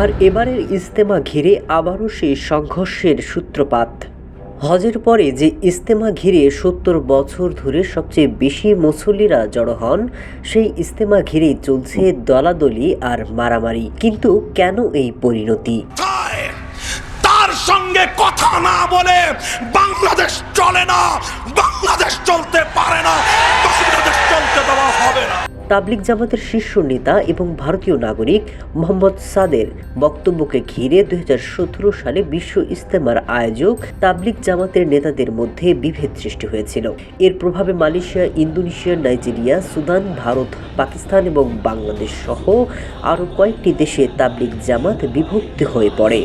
আর এবারের ইজতেমা ঘিরে আবারও সেই সংঘর্ষের সূত্রপাত। হজের পরে যে ইজতেমা ঘিরে সত্তর বছর ধরে সবচেয়ে বেশি মুসল্লিরা জড়ো হন, সেই ইজতেমা ঘিরেই চলছে দলাদলি আর মারামারি। কিন্তু কেন এই পরিণতি? তার সঙ্গে কথা না বলে বাংলাদেশ চলে না, বাংলাদেশ চলতে পারে না বাংলাদেশ চলতে দেওয়া হবে না তাবলিক জামাতের শীর্ষ নেতা এবং ভারতীয় নাগরিক মোহাম্মদ সাদের বক্তব্যকে ঘিরে দুই হাজার সতেরো সালে বিশ্ব ইস্তেমার আয়োজক তাবলিক জামাতের নেতাদের মধ্যে বিভেদ সৃষ্টি হয়েছিল। এর প্রভাবে Malaysia, Indonesia, Nigeria, Sudan, Bharat, Pakistan এবং বাংলাদেশ সহ আরও কয়েকটি দেশে তাবলিক জামাত বিভক্তি হয়ে পড়ে।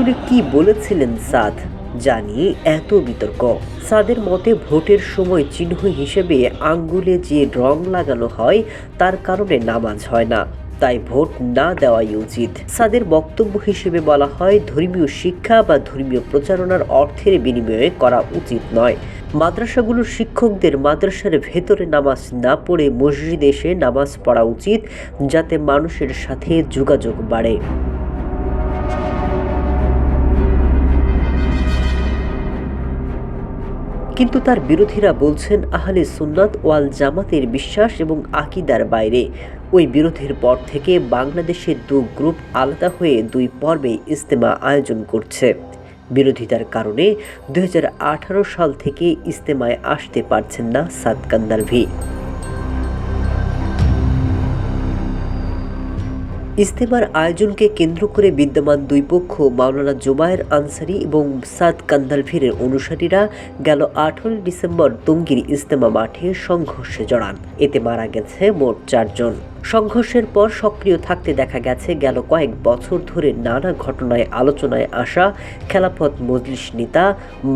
আসলে কি বলেছিলেন সাদ? জানিয়ে এত বিতর্ক। সাদের মতে ভোটের সময় চিহ্ন হিসেবে আঙ্গুলে যে রং লাগানো হয়, তার কারণে নামাজ হয় না। তাই ভোট না দেওয়াই উচিত। সাদের বক্তব্য হিসেবে বলা হয়, ধর্মীয় শিক্ষা বা ধর্মীয় প্রচারণার অর্থের বিনিময়ে করা উচিত নয়। মাদ্রাসাগুলোর শিক্ষকদের মাদ্রাসার ভেতরে নামাজ না পড়ে মসজিদে এসে নামাজ পড়া উচিত, যাতে মানুষের সাথে যোগাযোগ বাড়ে। কিন্তু তার বিরোধীরা বলছেন, আহলে সুন্নাত ওয়াল জামাতের বিশ্বাস এবং আকিদার বাইরে। ওই বিরোধের পর থেকে বাংলাদেশের দু গ্রুপ আলাদা হয়ে দুই পর্বে ইজতেমা আয়োজন করছে। বিরোধিতার কারণে দু হাজার আঠারো সাল থেকে ইজতেমায় আসতে পারছেন না সাদ ইস্তেমার আয়োজনকে কেন্দ্র করে বিদ্যমান দুই পক্ষ, মাওলানা জুবায়ের আনসারি এবং সাদ কান্দালভিরের অনুসারীরা গেল আঠারোই ডিসেম্বর টঙ্গীর ইস্তেমা মাঠে সংঘর্ষে জড়ান। এতে মারা গেছে মোট চারজন। সংঘর্ষের পর সক্রিয় থাকতে দেখা গেছে, গেল কয়েক বছর ধরে নানা ঘটনায় আলোচনায় আসা খেলাফত মজলিস নেতা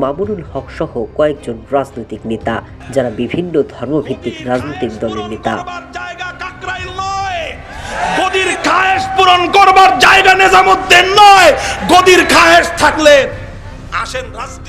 মামুনুল হক সহ কয়েকজন রাজনৈতিক নেতা, যারা বিভিন্ন ধর্মভিত্তিক রাজনৈতিক দলের নেতা। পূরণ করবার জায়গা নিজামুদ্দিন নয়। গদির খাহেস থাকলে আসেন রাজ-